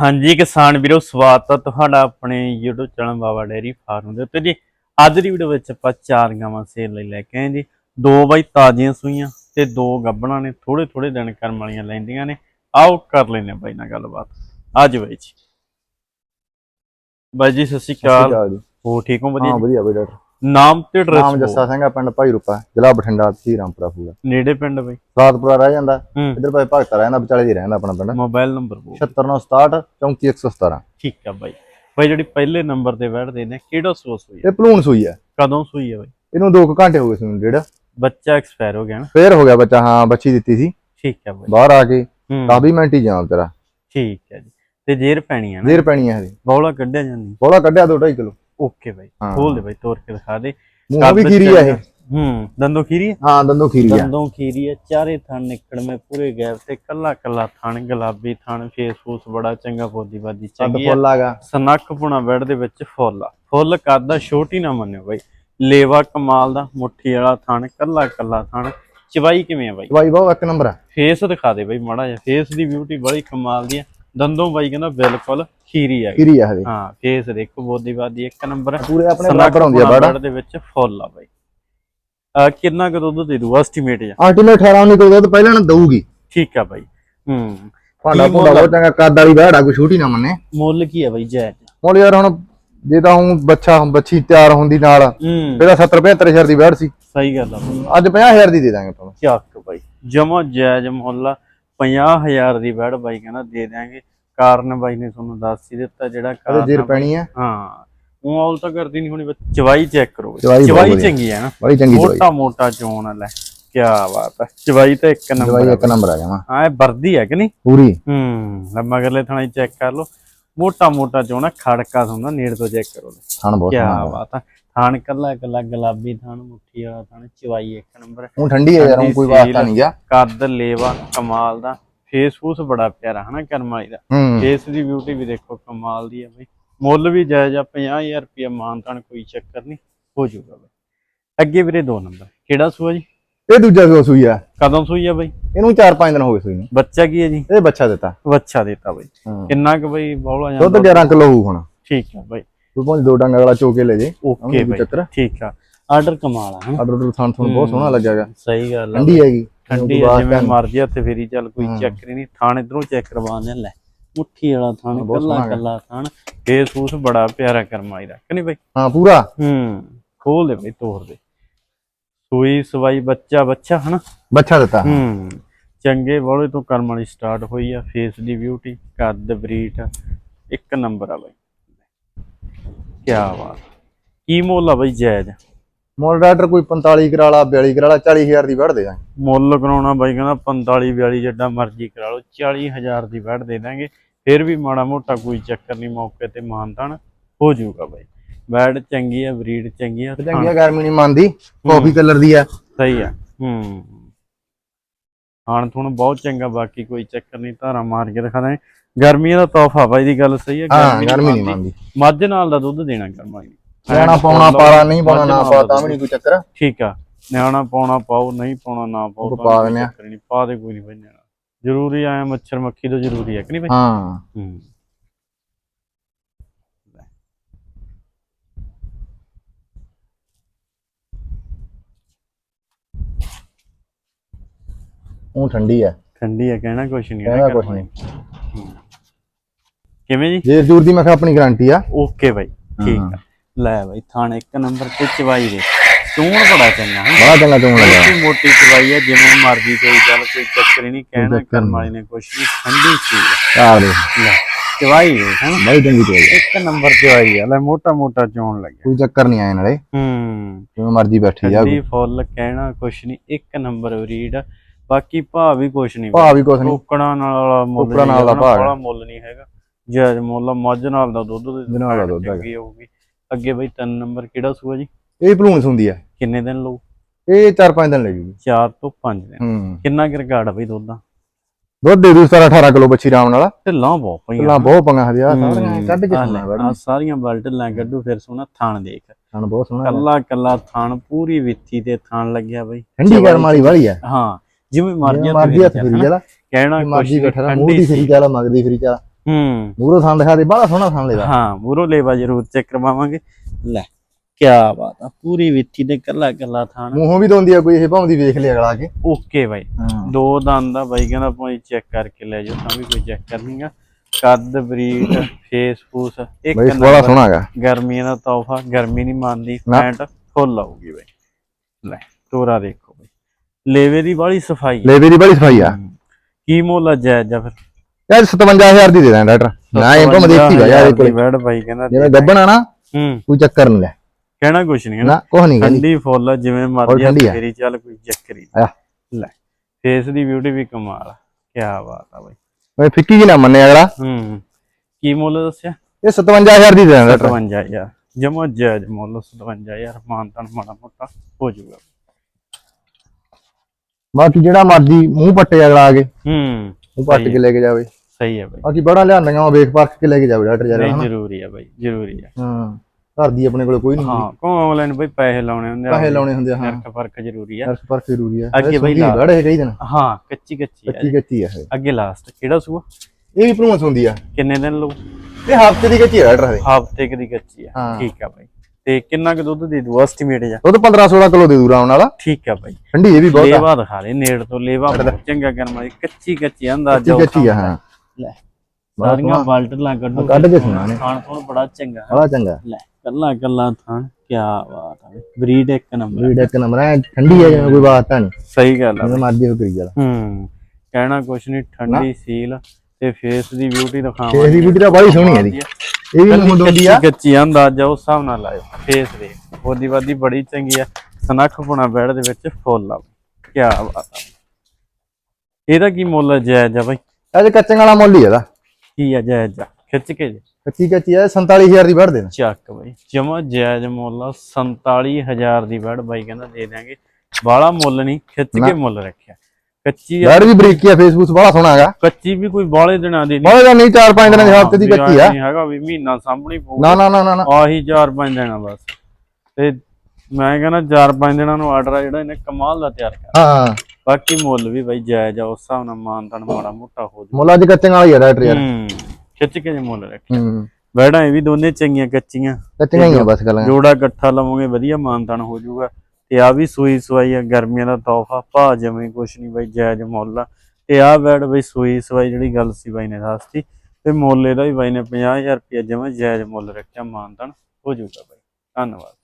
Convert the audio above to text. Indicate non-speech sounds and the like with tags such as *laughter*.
ਹਾਂਜੀ ਕਿਸਾਨ ਵੀਰੋ ਸਵਾਗਤ ਹੈ ਤੁਹਾਡਾ ਆਪਣੇ YouTube channel Baba dairy farm ਦੇ ਉੱਤੇ। ਜੀ ਅੱਜ ਦੀ ਵੀਡੀਓ ਵਿੱਚ ਆਪਾਂ ਚਾਰ ਗਾਵਾਂ ਸੇਲ ਲਈ ਲੈ ਕੇ ਆਏ ਜੀ। ਦੋ ਬਾਈ ਤਾਜ਼ੀਆਂ ਸੂਈਆਂ ਤੇ ਦੋ ਗੱਬਣਾ ਨੇ ਥੋੜੇ ਥੋੜੇ ਦਿਨ ਕਰਮ ਵਾਲੀਆਂ ਲੈਂਦੀਆਂ ਨੇ। ਆਓ ਕਰ ਲੈਨੇ ਬਾਈ ਨਾਲ ਗੱਲਬਾਤ। ਅੱਜ ਬਾਈ ਜੀ। ਬਾਈ ਜੀ ਸਤਿ ਸ਼੍ਰੀ ਅਕਾਲ। ਹੋ ਠੀਕ ਹੋ? ਵਧੀਆ ਹਾਂ? ਵਧੀਆ ਬਈ ਡਾਕਟਰ ਨਾਮ ਤੇ ਨਾਮ ਐਡਰੈਸ ਜੱਸਾ ਸਿੰਘ ਆ ਪਿੰਡ ਭਾਈ ਰੂਪਾ ਜ਼ਿਲ੍ਹਾ ਬਠਿੰਡਾ ਤਹਿਸੀਲ ਰਾਮਪੁਰਾ ਪੂਰਾ। ਨੇੜੇ ਪਿੰਡ ਬਾਈ। ਸਾਤਪੁਰਾ ਰਹਿ ਜਾਂਦਾ ਇੱਧਰ ਭਾਈ ਭਗਤਾ ਰਹਿੰਦਾ ਵਿਚਾਲੇ ਦੀ ਰਹਿੰਦਾ ਆਪਣਾ ਪਿੰਡ। ਮੋਬਾਈਲ ਨੰਬਰ ਬੋਲ। 76967 34117 ਠੀਕ ਆ ਬਾਈ। ਬਾਈ ਜਿਹੜੀ ਪਹਿਲੇ ਨੰਬਰ ਤੇ ਬੈਠਦੇ ਨੇ ਕਿਹੜਾ ਸੋਸ ਹੋਈ? ਇਹ ਭਲੂਣ ਸੂਈ ਹੈ ਕਦੋਂ ਸੂਈ ਹੈ ਬਾਈ? ਇਹਨੂੰ 2 ਘੰਟੇ ਹੋ ਗਏ ਸੂਈ ਡੇਢ। ਬੱਚਾ ਐਕਸਪਾਇਰ ਹੋ ਗਿਆ ਨਾ? ਫੇਰ ਹੋ ਗਿਆ ਬੱਚਾ ਹਾਂ ਬੱਚੀ ਦਿੱਤੀ ਸੀ। ਠੀਕ ਹੈ ਬਾਈ। ਬਾਹਰ ਆ ਕੇ ਹੂੰ। 10 ਮਿੰਟ ਹੀ ਜਾਮ ਤੇਰਾ। ਠੀਕ ਹੈ ਜੀ। ਤੇ ਜੇਰ ਪੈਣੀ ਹੈ ਨਾ? ਜ਼ੇਰ ਪੈਣੀ ਹੈ ਹਜੇ। ਬੌਲਾ ਕੱਢਿਆ ਜਾਂਦੀ ਬੋਲਾ ਕੱਢਿਆ 2.5 ਕਿਲੋ। ਓਕੇ ਬਾਈ ਹਾਂ। ਖੋਲ ਦੇ ਬਾਈ ਤੋੜ ਕੇ ਦਿਖਾ ਦੇ ਮੂੰਹ ਵੀ ਖੀਰੀ ਆ ਇਹ ਹੂੰ ਦੰਦੋ ਖੀਰੀ ਹੈ ਹਾਂ ਦੰਦੋ ਖੀਰੀ ਆ ਦੰਦੋਂ ਖੀਰੀ ਹੈ ਚਾਰੇ ਥਣ ਨਿਕੜ ਮੈਂ ਪੂਰੇ ਗੈਪ ਤੇ ਕੱਲਾ ਕੱਲਾ ਥਣ ਗੁਲਾਬੀ ਥਣ ਫੇਸ ਫੂਸ ਬੜਾ ਚੰਗਾ ਬੋਦੀ ਬਾਦੀ ਸੱਤ ਚੰਗੀ ਹੈ ਫੁੱਲ ਆਗਾ ਸਨੱਖ ਪੁਣਾ ਬੈਡ ਦੇ ਵਿੱਚ ਫੁੱਲ ਆ ਫੁੱਲ ਕਰਦਾ ਛੋਟੀ ਨਾ ਮੰਨਿਓ ਬਾਈ ਲੇਵਾ ਕਮਾਲ ਦਾ ਮੁੱਠੀ ਵਾਲਾ ਥਣ ਕੱਲਾ ਕੱਲਾ ਥਣ ਚਵਾਈ ਕਿਵੇਂ ਆ ਬਾਈ ਦਵਾਈ ਬਹੁਤ ਇੱਕ ਨੰਬਰ ਆ ਫੇਸ ਦਿਖਾ ਦੇ ਬਾਈ ਮਾੜਾ ਜਿਹਾ ਫੇਸ ਦੀ ਬਿਊਟੀ ਬੜੀ ਕਮਾਲ ਦੀ ਆ ਦੰਦੋਂ ਬਾਈ ਕਹਿੰਦਾ ਬਿਲਕੁਲ ਖੀਰੀ ਆ ਖੀਰੀ ਆ ਹਜੇ। ਹਾਂ ਫੇਸ ਦੇਖੋ ਬੋਦੀ ਬਾਦੀ ਇੱਕ ਨੰਬਰ ਪੂਰੇ ਆਪਣੇ ਬਰਾਬਰ ਆਉਂਦੀ ਆ ਬਾੜਾ। ਦੇ ਵਿੱਚ ਫੁੱਲ ਆ ਬਾਈ। ਆ ਕਿੰਨਾ ਕੁ ਦੁੱਧ ਦੇ ਦੂ ਐਸਟੀਮੇਟ ਜਾਂ? ਆਂਟੀ 18 19 ਕਿਲੋ ਦੁੱਧ ਪਹਿਲਾਂ ਨਾ ਦਊਗੀ। ਠੀਕ ਆ ਬਾਈ। ਹੂੰ। ਭਾਂਡਾ ਭੁੰਡਾ ਮੁੱਲ? ਬਹੁਤ ਚੰਗਾ ਕੱਦ ਵਾਲੀ ਬੈੜ ਆ ਕੋਈ ਛੋਟੀ ਨਾ ਮੰਨੇ। ਮੁੱਲ ਕੀ ਆ ਬਾਈ ਜਾਇਜ਼ ਹੁਣ ਯਾਰ ਹੁਣ ਜੇ ਤਾਂ ਹੁਣ ਬੱਚਾ ਬੱਚੀ ਤਿਆਰ ਹੁੰਦੀ ਨਾਲ ਹੂੰ। ਇਹਦਾ 70 75000 ਦੀ ਬੈੜ ਸੀ। ਸਹੀ ਗੱਲ ਆ ਅੱਜ 50000 ਦੀ ਦੇ ਦਾਂਗੇ ਤੁਹਾਨੂੰ ਚੱਕ ਬਾਈ। ਜਮਾ ਜਾਇਜ਼ ਮੁੱਲ 50000 ਦੀ ਬੈਡ ਬਾਈ ਕਹਿੰਦਾ ਦੇ ਦਿਆਂਗੇ। ਕਾਰਨ ਬਾਈ ਨੇ ਤੁਹਾਨੂੰ ਦੱਸ ਹੀ ਦਿੱਤਾ ਜਿਹੜਾ ਕਾਰਨ ਜੀਰ ਆ ਪੈਣੀ ਹੈ ਹਾਂ। ਉਹ ਆਲ ਤਾਂ ਕਰਦੀ ਨਹੀਂ ਹੋਣੀ ਚਵਾਈ ਚੈੱਕ ਕਰੋ। ਚਵਾਈ ਚਵਾਈ। ਚੰਗੀ ਹੈ ਨਾ। ਬੜੀ ਚੰਗੀ ਦਵਾਈ ਮੋਟਾ ਮੋਟਾ ਚੋਣ ਆ ਲੈ ਕੀ ਬਾਤ ਹੈ ਚਵਾਈ ਤਾਂ ਇੱਕ ਨੰਬਰ ਦਵਾਈ ਹੈ ਇੱਕ ਨੰਬਰ ਆ ਜਾਵਾ ਹਾਂ ਇਹ ਵਰਦੀ ਹੈ ਕਿ ਨਹੀਂ? ਪੂਰੀ। ਹੂੰ ਲੈ ਮਗਰਲੇ ਥਾਣੇ ਚੈੱਕ ਕਰ ਲਓ। ਮੋਟਾ ਮੋਟਾ ਚੋਣਾ ਖੜਕਾ ਹੁੰਦਾ ਨੇੜ ਤੋਂ ਚੈੱਕ ਕਰੋ। ਥਣ ਬਹੁਤ ਕੀ ਬਾਤ ਹੈ ਥਾਣ ਕੱਲਾ ਕੱਲਾ ਗੁਲਾਬੀ ਥਾਣ ਮੁੱਠੀ ਵਾਲਾ ਥਾਣ ਚਵਾਈ ਇੱਕ ਨੰਬਰ ਹੁਣ ਠੰਡੀ ਹੈ ਯਾਰ ਹੁਣ ਕੋਈ ਵਾਸਤਾ ਨਹੀਂ ਗਿਆ ਕੱਦ ਲੇਵਾ ਕਮਾਲ ਦਾ। ਫੇਸ ਫੂਸ ਬੜਾ ਪਿਆਰਾ ਹਨਾ ਕਰਮ ਵਾਲੀ ਦਾ। ਹੂੰ। ਫੇਸ ਦੀ ਬਿਊਟੀ ਵੀ ਦੇਖੋ ਕਮਾਲ ਦੀ ਹੈ ਬਈ। ਮੁੱਲ ਵੀ ਜਾਇਜ਼ ਆ 50000 ਰੁਪਇਆ ਮਾਨਤਾਨ ਕੋਈ ਚੱਕਰ ਨਹੀਂ ਹੋ ਜਾਊਗਾ ਬਈ। ਅੱਗੇ ਵੀਰੇ ਦੋ ਨੰਬਰ ਕਿਹੜਾ ਸੂਆ ਜੀ? ਇਹ ਦੂਜਾ ਜੋ ਸੂਈ ਆ। ਕਦੋਂ ਸੂਈ ਆ ਬਈ? ਇਹਨੂੰ 4-5 ਦਿਨ ਹੋ ਗਏ ਸੂਈ ਨੂੰ। ਬੱਚਾ ਕੀ ਹੈ ਜੀ? ਇਹ ਬੱਚਾ ਦਿੱਤਾ। ਬੱਚਾ ਦਿੱਤਾ ਬਈ। ਹਾਂ। ਕਿੰਨਾ ਕੁ ਬਈ ਬੌਲਾ ਦੁੱਧ ਜਾਂਦਾ 11 ਕਿਲੋ ਹੋਊ ਹੁਣ। ਠੀਕ ਆ ਬਈ। ਤੂੰ ਭਾਵੇਂ ਦੋ ਡੰਗ ਅਗਲਾ ਚੋਕੇ ਲੈ ਜੇ। ਓਕੇ ਕੋਈ ਬਈ ਠੀਕ ਆ। ਆਰਡਰ ਕਮਾਲ ਆ ਹਾਂ? ਆਰਡਰ ਉਡਰ ਥਣ ਥਣ ਬਹੁਤ ਸੋਹਣਾ ਲੱਗਿਆਗਾ। ਸਹੀ ਗੱਲ ਆ ਠੰਡੀ ਹੈਗੀ ਠੰਡੀ ਜਿਵੇਂ ਮਰਜ਼ੀ ਹੱਥ ਫੇਰੀ ਚੱਲ ਕੋਈ ਚੱਕਰ ਹੀ ਨਹੀਂ ਥਾਣ ਇਧਰੋਂ ਚੈੱਕ ਕਰਵਾਉਂਦੇ ਲੈ। ਮੁੱਠੀ ਵਾਲਾ ਥਾਣ ਕੱਲਾ ਕੱਲਾ ਥਾਣ। ਫੇਸ ਫੂਸ ਬੜਾ ਪਿਆਰਾ ਕਰਮਾਈ ਦਾ ਕਿ ਨਹੀਂ ਬਈ? ਹਾਂ ਪੂਰਾ? ਹੂੰ ਖੋਲ ਦੇ ਬਈ ਤੋੜ ਦੇ। ਸੂਈ ਸਵਾਈ ਬੱਚਾ ਬੱਚਾ ਹਨਾ? ਬੱਚਾ ਦਿੱਤਾ। ਹੂੰ ਚੰਗੇ ਬੋਲੇ ਤੋਂ ਕਰਮ ਵਾਲੀ ਸਟਾਰਟ ਹੋਈ ਆ ਫੇਸ ਦੀ ਬਿਊਟੀ ਕੱਦ ਬਰੀਟ ਇੱਕ ਨੰਬਰ ਆ ਬਈ। ਕੀ ਬਾਤ। ਕੀ ਮੁੱਲ ਆ ਬਈ ਜਾਇਜ਼? ਮੋਲ ਡਾਕਟਰ ਕੋਈ 45 ਕਰਾਲਾ 42 ਕਰਾਲਾ 40000 ਦੀ ਵੜ ਦੇ ਦਾਂਗੇ। ਮੁੱਲ ਕਰਾਉਣਾ ਬਾਈ ਕਹਿੰਦਾ 45 42 ਜਿੱਡਾ ਮਰਜ਼ੀ ਕਰਾ ਲਓ 40000 ਦੀ ਵੜ ਦੇ ਦਾਂਗੇ। ਫਿਰ ਵੀ ਮਾੜਾ ਮੋਟਾ ਕੋਈ ਚੱਕਰ ਨਹੀਂ ਮੌਕੇ ਤੇ ਮਾਨਤਾਨ ਹੋ ਜਾਊਗਾ ਬਾਈ। ਬੈਡ ਚੰਗੀ ਆ ਬਰੀਡ ਚੰਗੀ ਆ ਚੰਗੀ ਆ ਗਰਮੀ ਨਹੀਂ ਮੰਨਦੀ ਕਾਫੀ ਕਲਰ ਦੀ ਆ। ਸਹੀ ਆ ਹੂੰ। ਖਾਣ ਬਹੁਤ ਚੰਗਾ ਬਾਕੀ ਕੋਈ ਚੱਕਰ ਨਹੀਂ ਧਾਰਾ ਮਾਰ ਕੇ ਦਿਖਾ ਦਾਂਗੇ। ਗਰਮੀਆਂ ਦਾ ਤੋਹਫਾ ਬਾਈ ਦੀ ਗੱਲ ਸਹੀ ਹੈ ਹਾਂ ਗਰਮੀ ਨਹੀਂ ਮੰਨਦੀ। ਮੱਝ ਨਾਲ ਦਾ ਦੁੱਧ ਦੇਣਾ ਕਰਮਾ ਜੀ। ਪਾਉਣਾ ਪਾਉਣਾ ਪਾਲਾ ਨਹੀਂ ਪਾਉਣਾ ਨਾ ਪਾ ਤਾਂ ਵੀ ਨਹੀਂ ਕੋਈ ਚੱਕਰ। ਠੀਕ ਆ ਨਿਆਣਾ ਪਾਉਣਾ ਪਾਓ ਨਹੀਂ ਪਾਉਣਾ ਨਾ ਪਾਓ ਪਾ ਦਿੰਦੇ ਆ। ਪਾ ਦੇ ਕੋਈ ਨਹੀਂ ਬਈ ਨਿਆਣਾ। ਜ਼ਰੂਰੀ ਆਇਆ ਮੱਛਰ ਮੱਖੀ ਤੋਂ ਜ਼ਰੂਰੀ ਹੈ ਕਿ ਨਹੀਂ ਬਈ? ਹਾਂ। ਹੂੰ। ਉਹ ਠੰਡੀ ਆ। ਠੰਡੀ ਆ ਕਹਿਣਾ ਕੁਛ ਨਹੀਂ ਕਹਿੰਦਾ ਕੁਛ ਨਹੀਂ। ਕਿਵੇਂ ਜੀ? ਜੇ ਜੂਰ ਦੀ ਮੈਂ ਕਿਹਾ ਆਪਣੀ ਗਾਰੰਟੀ ਆ। ਓਕੇ ਬਾਈ ਠੀਕ ਆ। ਲੈ ਬਾਈ ਥਾਣੇ ਇੱਕ ਨੰਬਰ ਤੇ ਚਵਾਈ ਦੇ। ਚੂਣ ਬੜਾ ਚੰਗਾ ਹੈ। ਬੜਾ ਚੰਗਾ ਚੋਣ ਲੱਗਾ। ਮੋਟੀ ਮੋਟੀ ਚਵਾਈ ਹੈ ਜਿਵੇਂ ਮਰਜ਼ੀ ਕੋਈ ਚੱਲ ਕੋਈ ਚੱਕਰ ਹੀ ਨਹੀਂ ਕਹਿਣਾ ਨਹੀਂ। ਵਾਲੀ ਨੇ ਕੁਛ ਨਹੀਂ ਠੰਡੀ ਚੀਜ਼ ਆ। ਆ। ਲੈ ਚਵਾਈ ਦੇ ਹਾਂ ਬੜੀ ਚੰਗੀ ਚੋਣ ਇੱਕ ਨੰਬਰ ਚਵਾਈ ਆ। ਲੈ ਮੋਟਾ ਮੋਟਾ ਚੋਣ ਲੱਗਿਆ। ਕੋਈ ਚੱਕਰ ਨਹੀਂ ਆਏ ਨਾਲੇ। ਹੂੰ। ਜਿਵੇਂ ਮਰਜ਼ੀ ਬੈਠੀ ਜਾ ਠੰਡੀ ਫੁੱਲ ਕਹਿਣਾ ਕੁਛ ਨਹੀਂ ਇੱਕ ਨੰਬਰ ਬਰੀਡ ਆ। ਬਾਕੀ ਭਾਅ ਵੀ ਕੁਛ ਨਹੀਂ ਭਾ ਵੀ ਕੁਛ ਨਹੀਂ। ਨਾਲ ਵਾਲਾ ਮੁੱਲ ਨਹੀਂ ਨਾਲ ਭਾਅ ਹੈ। ਵਾਲਾ ਮੁੱਲ ਨਹੀਂ ਹੈਗਾ। ਜਾਇਜ਼ ਮੁੱਲ ਆ, ਮੱਝ ਨਾਲ ਦਾ ਦੁੱਧ ਦੇ ਨਾਲ ਦਾ ਦੁੱਧ ਹੈਗਾ। ਚੰਗੀ ਹੋਊਗੀ। ਅੱਗੇ ਬਈ ਤਿੰਨ ਨੰਬਰ ਕਿਹੜਾ ਸੂਆ ਜੀ? ਇਹ ਭਲੂਣ ਹੁੰਦੀ ਆ ਕਿੰਨੇ ਦਿਨ ਲਊ? ਇਹ 4-5 ਦਿਨ ਲੱਗੂਗੀ। 4 ਤੋਂ 5 ਦਿਨ। ਹੂੰ। ਕਿੰਨਾ ਕਿ ਰਿਕਾਰਡ ਆ ਬਈ ਦੁੱਧ ਦਾ? ਦੁੱਧ ਦੇ ਦੂ 18 ਕਿਲੋ ਬੱਚੀ ਰਾਮ ਨਾਲ। ਢਿੱਲਾਂ ਬਹੁਤ ਪਈਆਂ। ਪਹਿਲਾਂ ਬਹੁਤ ਪੰਗਾ ਹਜੇ ਆ ਸਾਰੀਆਂ ਕੱਢ ਕੇ ਆਹ ਲੈ, ਸੁਣਾ ਬੜ ਸਾਰੀਆਂ ਬਲ ਢਿੱਲਾਂ ਕੱਢੂ ਫਿਰ ਸੋਹਣਾ ਥਾਣ ਦੇਖ। ਸਾਨੂੰ ਬਹੁਤ ਸੋਹਣਾ। ਕੱਲਾ ਕੱਲਾ ਥਾਣ ਪੂਰੀ ਵਿੱਥੀ ਤੇ ਥਾਣ ਲੱਗਿਆ ਬਈ। ਠੰਡੀ ਗਰਮ ਵਾਲੀ ਵਾਲੀ ਆ ਹਾਂ ਜਿਵੇਂ ਮਰਜ਼ੀ ਜਿਵੇਂ ਮਰਜ਼ੀ ਹੱਥ ਫੇਰੀ ਕਹਿਣਾ ਕੁਛ ਮਰਜ਼ੀ ਨੀ, ਬੈਠਾ ਮੂੰਹ ਦੀ। ਫਿਰੀ ਮਗਦੀ ਫਿਰੀ ਚਲਾ। ਹੂੰ। ਮੂਰੋ ਥਾਂ ਦਿਖਾ ਦੇ ਬੜਾ ਸੋਹਣਾ ਥਾਂ ਲੈਦਾ। ਹਾਂ ਮੂਰੋ ਲੇਵਾ ਜ਼ਰੂਰ ਚੈੱਕ ਕਰਵਾਵਾਂਗੇ। ਲੈ ਕਿਆ ਬਾਤ ਆ ਪੂਰੀ ਵਿੱਥੀ ਦੇ ਕੱਲਾ ਕੱਲਾ ਥਾਣ ਮੂੰਹੋਂ ਵੀ ਦੋਂਦੀ ਆ ਕੋਈ ਇਹ ਭਾਉਂਦੀ ਵੇਖ ਲਿਆ ਅਗਲਾ ਕੇ। ਓਕੇ ਬਾਈ। ਦੋ ਦੰਦ ਦਾ ਬਾਈ ਕਹਿੰਦਾ ਭਾਈ ਚੈੱਕ ਕਰਕੇ ਲੈ ਜਾਓ ਤਾਂ ਵੀ ਕੋਈ ਚੱਕਰ ਨਹੀਂਗਾ ਕੱਦ ਬਰੀਡ *coughs* ਫੇਸ ਫੂਸ ਇੱਕ ਬੜਾ ਸੋਹਣਾ ਹੈਗਾ। ਗਰਮੀਆਂ ਦਾ ਤੋਹਫਾ ਗਰਮੀ ਨਹੀਂ ਮੰਨਦੀ। ਪੈਂਟ ਫੁੱਲ ਆਊਗੀ ਬਾਈ। ਲੈ ਤੋਰਾ ਦੇਖੋ ਬਾਈ। ਲੇਵੇ ਦੀ ਬਾਹਲੀ ਸਫ਼ਾਈ ਆ। ਲੇਵੇ ਦੀ ਬੜੀ ਸਫ਼ਾਈ ਆ। ਕੀ ਮੁੱਲ ਆ ਜਾਇਜ਼ ਜਾਂ ਫਿਰ? ਯਾਰ 57000 ਦੀ ਦੇ ਦਾਂ ਡਾਕਟਰ। ਨਾ ਇਹ ਘੁੰਮ ਦੇਖੀਗਾ ਯਾਰ ਇਹ ਕੋਲੇ। ਬਾਈ ਕਹਿੰਦਾ ਜਿਵੇਂ ਗੱਬਣ ਨਾ ਹੂੰ। ਕੋਈ ਚੱਕਰ ਨਹੀਂ ਲੈ। ਕਹਿਣਾ ਕੁਛ ਨਹੀਂ ਨਾ ਕੁਛ ਨਹੀਂ ਠੰਡੀ ਫੁੱਲ ਜਿਵੇਂ ਮਰਜ਼ੀ ਠੰਡੀ ਆ। ਫੇਰੀ ਚੱਲ ਕੋਈ ਚੱਕਰ ਹੀ। ਲੈ ਫੇਸ ਦੀ ਬਿਊਟੀ ਵੀ ਕਮਾਲ ਆ। ਕੀ ਬਾਤ ਆ ਬਾਈ। ਮੈਂ ਫਿੱਕੀ ਜੀ ਨਾ ਮੰਨੇ ਅਗਲਾ। ਹੂੰ ਕੀ ਮੁੱਲ ਦੱਸਿਆ? ਇਹ 57000 ਦੀ ਦੇ ਦਾਂ ਡਾਕਟਰ। 57000 ਜਮਾ ਜਾਇਜ਼ ਮੁੱਲ 57000 ਮਾਨਤਨ ਮਾੜਾ ਮੋਟਾ ਹੋ ਜਾਊਗਾ। ਬਾਕੀ ਜਿਹੜਾ ਮਰਜ਼ੀ ਮੂੰਹ ਪੱਟੇ ਅਗਲਾ ਆ ਕੇ। ਹੂੰ। ਉਹ ਪੱਟ ਕੇ ਲੈ ਕੇ ਜਾਵੇ। ਸਹੀ ਹੈ ਬਾਈ। ਬਾਕੀ ਬੜਾ ਲਿਆਂਦੀਆਂ ਉਹ ਵੇਖ ਪਰਖ ਕੇ ਲੈ ਕੇ ਜਾਵੇ ਡਾਕਟਰ ਯਾਰ ਨਹੀਂ ਹਨਾ? ਜ਼ਰੂਰੀ ਹੈ ਬਾਈ ਜ਼ਰੂਰੀ ਹੈ। ਹਾਂ ਘਰ ਦੀ ਆਪਣੇ ਕੋਲ ਕੋਈ ਨਹੀਂ ਹਾਂ ਕੋ ਆਨਲਾਈਨ ਬਾਈ ਪੈਸੇ ਲਾਉਣੇ ਹੁੰਦੇ ਆ। ਪੈਸੇ ਲਾਉਣੇ ਹੁੰਦੇ ਆ ਹਾਂ। ਨਰਕ ਫ਼ਰਕ ਜ਼ਰੂਰੀ ਆ ਪਰਖ ਪਰਖ ਜ਼ਰੂਰੀ ਆ ਅੱਗੇ ਬਈ ਲਾ। ਬੜੇ ਕਈ ਦਿਨ ਹਾਂ ਕੱਚੀ ਕੱਚੀ ਆ ਕੱਚੀ ਕੱਚੀ ਆ ਇਹ। ਅੱਗੇ ਲਾਸਟ ਕਿਹੜਾ ਸੂਆ? ਇਹ ਵੀ ਪ੍ਰੂਵਸ ਹੁੰਦੀ ਆ। ਕਿੰਨੇ ਦਿਨ ਲਊ? ਇਹ ਹਫ਼ਤੇ ਦੀ ਕੱਚੀ ਆ ਡਾਕਟਰ ਹਫ਼ਤੇ ਦੀ ਕੱਚੀ ਆ ਹਾਂ। ਠੀਕ ਆ ਬਾਈ। ਤੇ ਕਿੰਨਾ ਕੁ ਦੁੱਧ ਦੇ ਦੂ ਐਸਟੀਮੇਟ ਜਾ ਤਾਂ 15 16 ਕਿਲੋ ਦੇ ਦੂ ਰਾਉਣ ਵਾਲਾ। ਠੀਕ ਆ ਬਾਈ। ਠੰਡੀ ਇਹ ਵੀ ਬਹੁਤ ਆ। ਲੇਵਾ ਦਿਖਾ ਲੈ ਨੇੜ ਤੋਂ ਲੇਵਾ ਚੰਗਾ ਗਰਮਾ ਦੀ ਕੱਚੀ ਕੱਚੀ ਆ, ਅੰਦਾਜ਼ਾ ਕੱਚੀ ਕੱਚੀ ਆ ਹਾਂ। ਲੈ ਸਾਰੀਆਂ ਬਾਲਟਲਾਂ ਕੱਢੋ ਕੱਢ ਕੇ ਸੁਣਾ ਨੇ। ਖਾਣ ਤੋਂ ਬੜਾ ਚੰਗਾ। ਬੜਾ ਚੰਗਾ। ਲੈ ਕੱਲਾ ਕੱਲਾ ਥਾਂ ਕੀ ਬਾਤ ਆ। ਬਰੀਡ ਇੱਕ ਨੰਬਰ। ਬਰੀਡ ਇੱਕ ਨੰਬਰ ਐ ਠੰਡੀ ਆ ਜਿਵੇਂ ਕੋਈ ਬਾਤ ਤਾਂ ਨਹੀਂ ਸਹੀ ਗੱਲ ਆ ਜਿਵੇਂ ਮਰਜ਼ੀ ਹੋ ਕਰੀ ਜਾ ਹੂੰ ਕਹਿਣਾ ਕੁਛ ਨਹੀਂ ਠੰਡੀ ਸੀਲ ਤੇ ਫੇਸ ਦੀ ਬਿਊਟੀ ਫੇਸ ਦਿਖਾਵਾਂਗੇ ਦੀ ਵੀਡੀਓ ਬੜੀ ਸੋਹਣੀ ਆ ਦੀ ਇਹ ਵੀ ਮੁੰਡ ਹੁੰਦੀ ਆ। ਕੱਚੀ ਕੱਚੀ ਅੰਦਾਜ਼ਾ ਉਸ ਹਿਸਾਬ ਨਾਲ ਲਾਇਓ ਫੇਸ ਦੇ ਉਹਦੀ ਵਾਦੀ ਬੜੀ ਚੰਗੀ ਆ। ਸਨੱਖ ਪੁਣਾ ਬੈੜ ਦੇ ਵਿੱਚ ਫੁੱਲ ਆ। ਕੀ ਬਾਤ ਆ। ਇਹਦਾ ਕੀ ਮੁੱਲ ਜਾਇਜ਼ ਆ ਬਾਈ? ਅੱਜ ਕੱਚੇ ਵਾਲਾ ਮੁੱਲ ਹੀ ਇਹਦਾ। ਕੀ ਆ ਜਾਇਜ਼ ਆ? ਖਿੱਚ ਕੇ ਜੇ। ਕੱਚੀ ਕੱਚੀ ਆ? 47000 ਦੀ ਵੜ ਦੇਣਾ ਚੱਕ ਬਾਈ। ਜਮਾ ਜਾਇਜ਼ ਮੁੱਲ ਆ। 47000 ਦੀ ਬੈੜ ਬਾਈ ਕਹਿੰਦਾ ਦੇ ਦਿਆਂਗੇ। ਬਾਲਾ ਮੁੱਲ ਨਹੀਂ ਖਿੱਚ ਕੇ ਮੁੱਲ ਰੱਖਿਆ। ਕੱਚੀ ਆ। ਵੜ ਵੀ ਬਰੀਕੀ ਆ ਫੇਸਬੁੱਕ ਬੜਾ ਸੋਹਣਾ ਹੈਗਾ। ਕੱਚੀ ਵੀ ਕੋਈ ਬਾਲੇ ਦਿਨਾਂ ਦੀ ਨਹੀਂ। ਬਹੁਤ ਤਾਂ ਨਹੀਂ 4-5 ਦਿਨਾਂ ਦੇ ਹਫ਼ਤੇ ਦੀ ਕੱਚੀ ਆ। ਨਹੀਂ ਹੈਗਾ ਵੀ ਮਹੀਨਾ ਸਾਂਭਣੀ ਪਊ। ਨਾ ਨਾ ਨਾ ਨਾ ਆਹੀ 4-5 ਦਿਨਾਂ ਬਸ। ਤੇ ਮੈਂ ਕਹਿੰਦਾ 4-5 ਦਿਨਾਂ ਨੂੰ ਆਰਡਰ ਆ ਜਿਹੜਾ ਇਹਨੇ ਕਮਾਲ ਦਾ ਤਿਆਰ ਕਰ ਹਾਂ ਬਾਕੀ ਮੁੱਲ ਵੀ ਬਾਈ ਜਾਇਜ਼ ਆ ਉਸ ਹਿਸਾਬ ਨਾਲ ਮਾਨਤਨ ਮਾੜਾ ਮੋਟਾ ਹੋ ਜੂ ਮੁੱਲ ਅੱਜ ਕੱਚੇ ਵਾਲਾ ਹੀ ਆ ਯਾਰ। ਹੂੰ ਖਿੱਚ ਕੇ ਜੇ ਮੁੱਲ ਰੱਖਿਆ। ਹੂੰ। ਬੈੜਾਂ ਇਹ ਵੀ ਦੋਨੇ ਚੰਗੀਆਂ ਕੱਚੀਆਂ। ਕੱਚੀਆਂ ਹੀ ਆ ਬਸ ਗੱਲਾਂ। ਜੋੜਾ ਇਕੱਠਾ ਲਵੋਗੇ ਵਧੀਆ ਮਾਨਤਨ ਹੋ ਜਾਊਗਾ। ਤੇ ਆ ਵੀ ਸੂਈ ਸਵਾਈ ਆ, ਗਰਮੀਆਂ ਦਾ ਤੋਹਫਾ ਭਾ ਜਵੇਂ ਕੁਛ ਨਹੀਂ ਬਾਈ, ਜਾਇਜ਼ ਮੁੱਲ ਆ। ਤੇ ਆ ਬੈਡ ਬਈ ਸੂਈ ਸਵਾਈ ਜਿਹੜੀ ਗੱਲ ਸੀ ਬਾਈ ਨੇ ਦੱਸਤੀ, ਤੇ ਮੁੱਲ ਇਹਦਾ ਵੀ ਬਾਈ ਨੇ 50000 ਰੁਪਏ ਜਮਾ ਜਾਇਜ਼ ਮੁੱਲ ਰੱਖਿਆ, ਮਾਨਤਨ ਹੋ ਜਾਊਗਾ ਬਾਈ। ਧੰਨਵਾਦ।